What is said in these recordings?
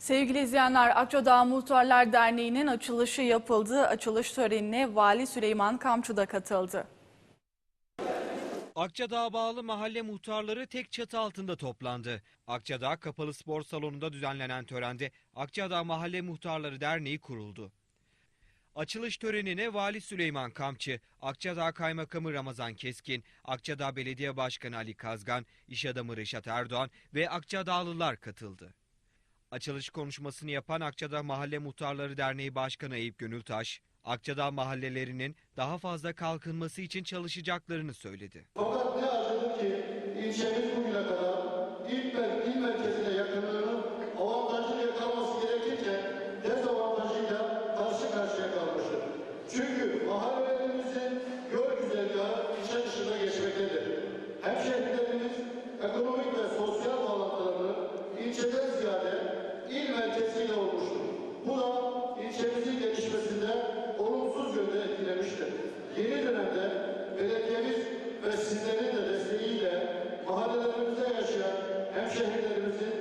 Sevgili izleyenler, Akçadağ Muhtarlar Derneği'nin açılışı yapıldı. Açılış törenine Vali Süleyman Kamçı da katıldı. Akçadağ bağlı mahalle muhtarları tek çatı altında toplandı. Akçadağ Kapalı Spor Salonu'nda düzenlenen törende Akçadağ Mahalle Muhtarları Derneği kuruldu. Açılış törenine Vali Süleyman Kamçı, Akçadağ Kaymakamı Ramazan Keskin, Akçadağ Belediye Başkanı Ali Kazgan, İş Adamı Reşat Erdoğan ve Akçadağlılar katıldı. Açılış konuşmasını yapan Akçadağ Mahalle Muhtarları Derneği Başkanı Eyüp Gönültaş, Akçadağ mahallelerinin daha fazla kalkınması için çalışacaklarını söyledi. Fakat ne acıdır ki ilçemiz bugüne kadar il, mer il merkezine il merkeziyle olmuştur. Bu da ilçemizin gelişmesinde olumsuz yönde etkilemiştir. Yeni dönemde belediyemiz ve sizlerin de desteğiyle mahallelerimizde yaşayan hemşehrilerimizin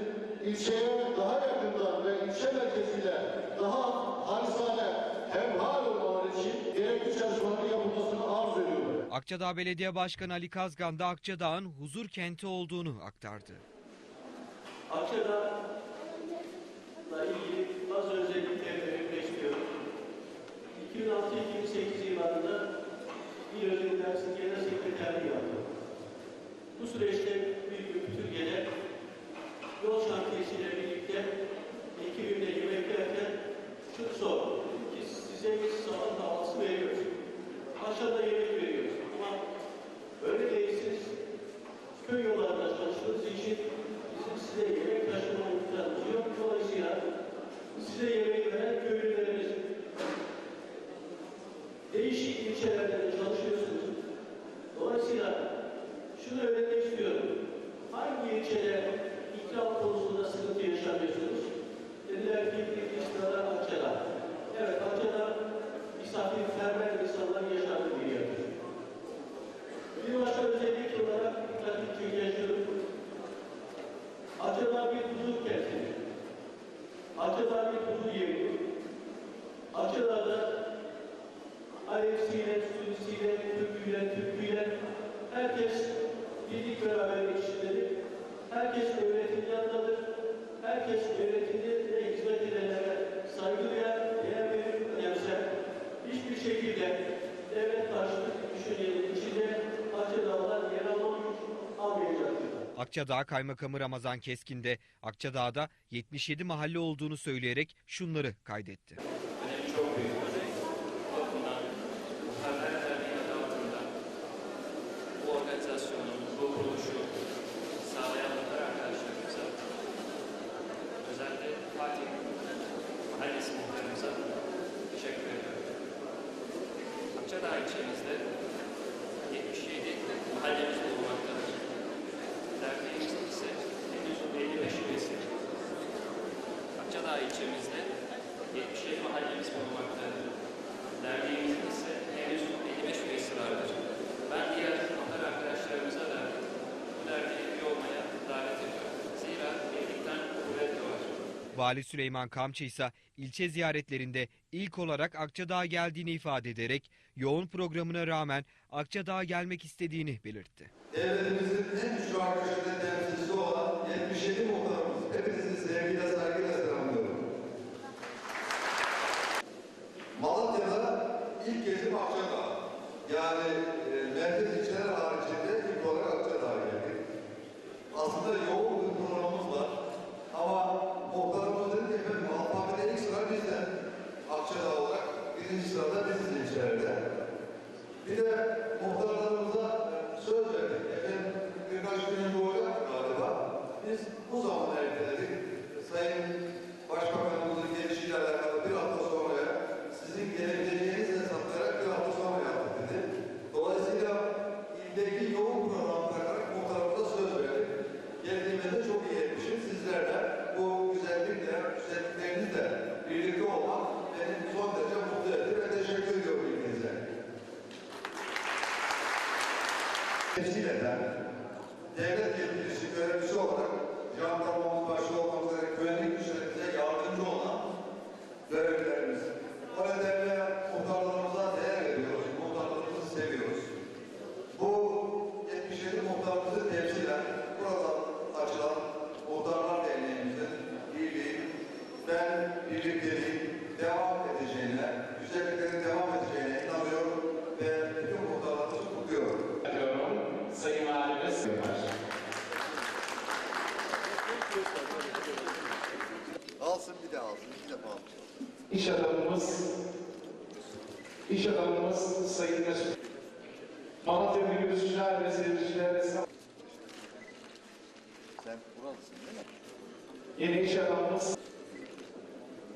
ilçeye daha yakından ve ilçe merkeziyle daha halisane hemhal olmaları için gerekli çalışmaların yapılmasını arzu ediyorum. Akçadağ Belediye Başkanı Ali Kazgan da Akçadağ'ın huzur kenti olduğunu aktardı. Akçadağ'la bazı özellikleri belirtmek istiyorum. 2006-2008 yıllarında bir özel dersin genel sekreterliği yaptım. Bir huzur yeri. Acaba Akçadağ Kaymakamı Ramazan Keskin de Akçadağ'da 77 mahalle olduğunu söyleyerek şunları kaydetti. önemi çok büyük. Bu bakımdan Muhtarlar Derneği adı altında bu organizasyonu, bu kuruluşu sağlayan muhtar arkadaşlarımıza, özellikle Fatih Mahallesi muhtarımıza teşekkür ediyorum. Akçadağ ilçemizde 77 mahallemiz bulunmaktadır. Derneğimizin ise henüz 55 üyesi. Akçadağ ilçemizde 77 mahallemiz bulunmaktadır. Derneğimizin ise henüz 55 üyesi vardır. Ben diğer muhtar arkadaşlarımıza da bu derneğe üye olmaya davet ediyorum. Zira birlikten kuvvet doğar. Vali Süleyman Kamçı ise ilçe ziyaretlerinde ilk olarak Akçadağ'a geldiğini ifade ederek yoğun programına rağmen Akçadağ'a gelmek istediğini belirtti. Devletimizin en güçlü arkadaşında temsilcisi olan 77 muhtarımız. Hepinizi sevgiyle, saygıyla ilk gezim Akçadağ. Yani e, merkez ilçeler haricinde ilk olarak Akçadağ'a geldik. Aslında yoğun bir programımız var. Temsil eden devlet iş adamımız, iş adamımız Sayın Mesut. Malatya minibüsçüler ve seyirciler esnaf. Sen buralısın değil mi? Yeni iş adamımız.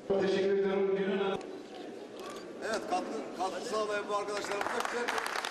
Çok teşekkür ediyorum. Günün Evet katkı, katkı sağlayan bu arkadaşlarımıza güzel